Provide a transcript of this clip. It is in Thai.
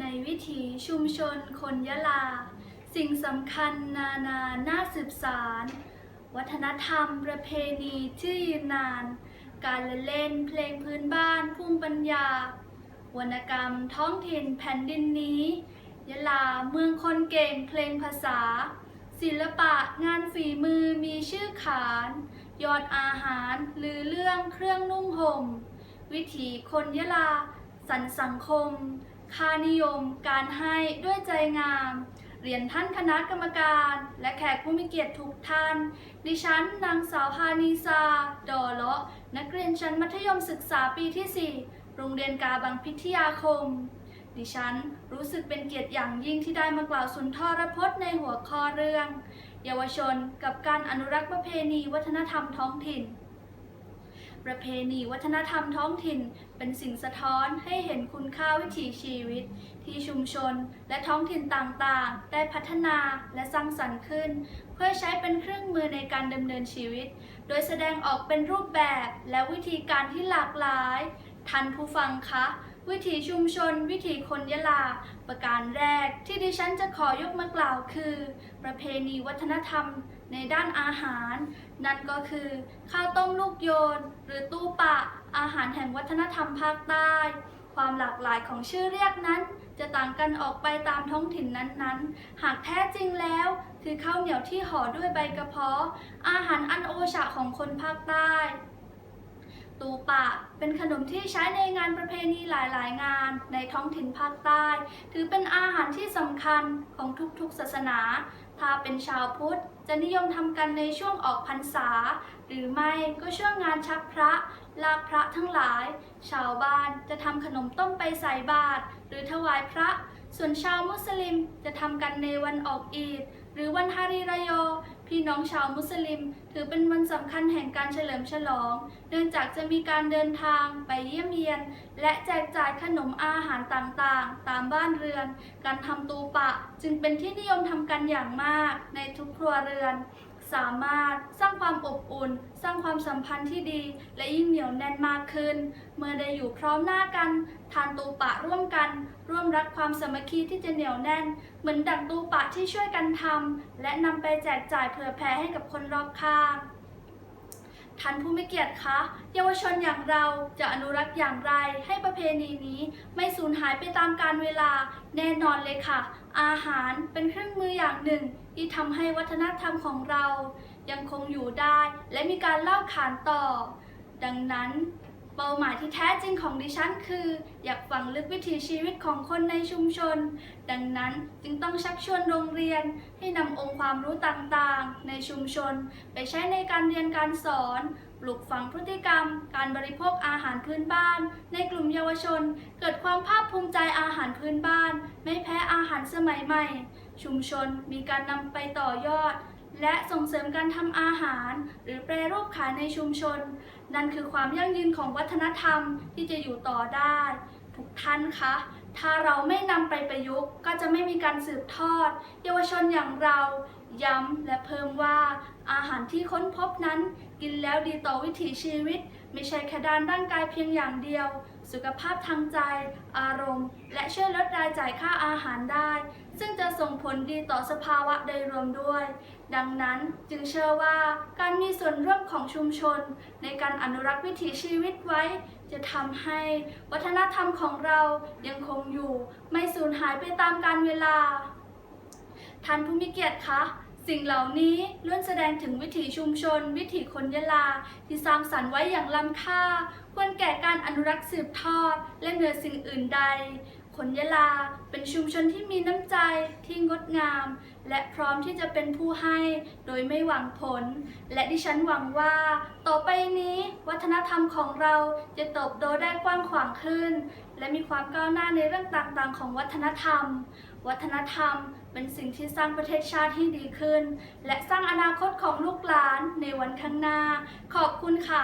ในวิถีชุมชนคนยะลา สิ่งสำคัญนานาน่าสืบสาร วัฒนธรรมประเพณีที่ยืนนาน การละเล่นเพลงพื้นบ้านภูมิปัญญา วรรณกรรมท้องถิ่นแผ่นดินนี้ ยะลาเมืองคนเก่งเพลงภาษา ศิลปะงานฝีมือมีชื่อขาน ยอดอาหารลือเรื่องเครื่องนุ่งห่มวิถีคนยะลา สันสังคม ค่านิยม การให้ด้วยใจงาม เรียนท่านคณะกรรมการ และแขกผู้มีเกียรติทุกท่าน ดิฉันนางสาวฮานีซาดอเลาะ นักเรียนชั้นมัธยมศึกษาปีที่ 4 โรงเรียนกาบังพิทยาคม ดิฉันรู้สึกเป็นเกียรติอย่างยิ่งที่ได้มากล่าวสุนทรพจน์ในหัวข้อเรื่อง เยาวชนกับการอนุรักษ์ประเพณีวัฒนธรรมท้องถิ่นประเพณีวัฒนธรรมท้องถิ่น เป็นสิ่งสะท้อนให้เห็นคุณค่าวิถีชีวิต ที่ชุมชนและท้องถิ่นต่างๆ ได้พัฒนาและสร้างสรรค์ขึ้น เพื่อใช้เป็นเครื่องมือในการดำเนินชีวิต โดยแสดงออกเป็นรูปแบบและวิธีการที่หลากหลายทันผู้ฟังคะ วิถีชุมชน วิถีคนยะลา ประการแรกที่ดิฉันจะขอยกมากล่าวคือ ประเพณีวัฒนธรรมในด้านอาหาร นั่นก็คือ ข้าวต้มลูกโยน หรือตู้ปะ อาหารแห่งวัฒนธรรมภาคใต้ ความหลากหลายของชื่อเรียกนั้น จะต่างกันออกไปตามท้องถิ่นนั้นๆ หากแท้จริงแล้ว คือข้าวเหนียวที่ห่อด้วยใบกระเพาะ อาหารอันโอชะของคนภาคใต้ตูปะเป็นขนมที่ใช้ในงานประเพณีหลายๆ งานในท้องถิ่นภาคใต้ ถือเป็นอาหารที่สำคัญของทุกๆศาสนา ถ้าเป็นชาวพุทธจะนิยมทำกันในช่วงออกพรรษา หรือไม่ก็ช่วงงานชักพระลาพระทั้งหลาย ชาวบ้านจะทำขนมต้มไปใส่บาตรหรือถวายพระ ส่วนชาวมุสลิมจะทำกันในวันออกอีดหรือวันฮาริรายโยพี่น้องชาวมุสลิม ถือเป็นวันสำคัญแห่งการเฉลิมฉลอง เนื่องจากจะมีการเดินทางไปเยี่ยมเยียน และแจกจ่ายขนมอาหารต่างๆ ตามบ้านเรือน การทำตูปะจึงเป็นที่นิยมทำกันอย่างมากากในทุกครัวเรือน สามารถสร้างความอบอุ่น สร้างความสัมพันธ์ที่ดี และยิ่งเหนียวแน่นมากขึ้น เมื่อได้อยู่พร้อมหน้ากัน ทานตูปะร่วมกัน ร่วมรักความสามัคคีที่จะเหนียวแน่น เหมือนดั่งตูปะที่ช่วยกันทำและนำไปแจกจ่ายเผื่อแผ่ให้กับคนรอบข้างท่านผู้มีเกียรติคะ เยาวชนอย่างเราจะอนุรักษ์อย่างไรให้ประเพณีนี้ไม่สูญหายไปตามกาลเวลาแน่นอนเลยค่ะ อาหารเป็นเครื่องมืออย่างหนึ่งที่ทำให้วัฒนธรรมของเรา ยังคงอยู่ได้และมีการเล่าขานต่อ ดังนั้นเป้าหมายที่แท้จริงของดิฉันคือ อยากฝังลึกวิถีชีวิตของคนในชุมชน ดังนั้นจึงต้องชักชวนโรงเรียนให้นำองค์ความรู้ต่างๆ ในชุมชน ไปใช้ในการเรียนการสอน ปลูกฝังพฤติกรรม การบริโภคอาหารพื้นบ้าน ในกลุ่มเยาวชน เกิดความภาคภูมิใจอาหารพื้นบ้าน ไม่แพ้อาหารสมัยใหม่ ชุมชนมีการนำไปต่อยอด และส่งเสริมการทำอาหาร หรือแปรรูปขายในชุมชน นั่นคือความยั่งยืนของวัฒนธรรมที่จะอยู่ต่อได้ ทุกท่านคะ ถ้าเราไม่นำไปประยุกต์ก็จะไม่มีการสืบทอด เยาวชนอย่างเราย้ำและเพิ่มว่า อาหารที่ค้นพบนั้น กินแล้วดีต่อวิถีชีวิต ไม่ใช่แค่ด้านร่างกายเพียงอย่างเดียว สุขภาพทางใจ อารมณ์ และช่วยลดรายจ่ายค่าอาหารได้ ซึ่งจะส่งผลดีต่อสภาวะโดยรวมด้วย ดังนั้นจึงเชื่อว่าการมีส่วนร่วมของชุมชน ในการอนุรักษ์วิถีชีวิตไว้ จะทำให้วัฒนธรรมของเรายังคงอยู่ ไม่สูญหายไปตามกาลเวลา ท่านผู้มีเกียรติคะ สิ่งเหล่านี้ล้วนแสดงถึงวิถีชุมชน วิถีคนยะลา ที่สร้างสรรค์ไว้อย่างล้ำค่า ควรแก่การอนุรักษ์สืบทอด และเหนือสิ่งอื่นใด คนยะลาเป็นชุมชนที่มีน้ำใจที่งดงาม และพร้อมที่จะเป็นผู้ให้โดยไม่หวังผล และดิฉันหวังว่า ต่อไปนี้วัฒนธรรมของเราจะเติบโตได้กว้างขวางขึ้น และมีความก้าวหน้าในเรื่องต่างๆ ของวัฒนธรรม วัฒนธรรม เป็นสิ่งที่สร้างประเทศชาติให้ดีขึ้น และสร้างอนาคตของลูกหลานในวันข้างหน้า ขอบคุณค่ะ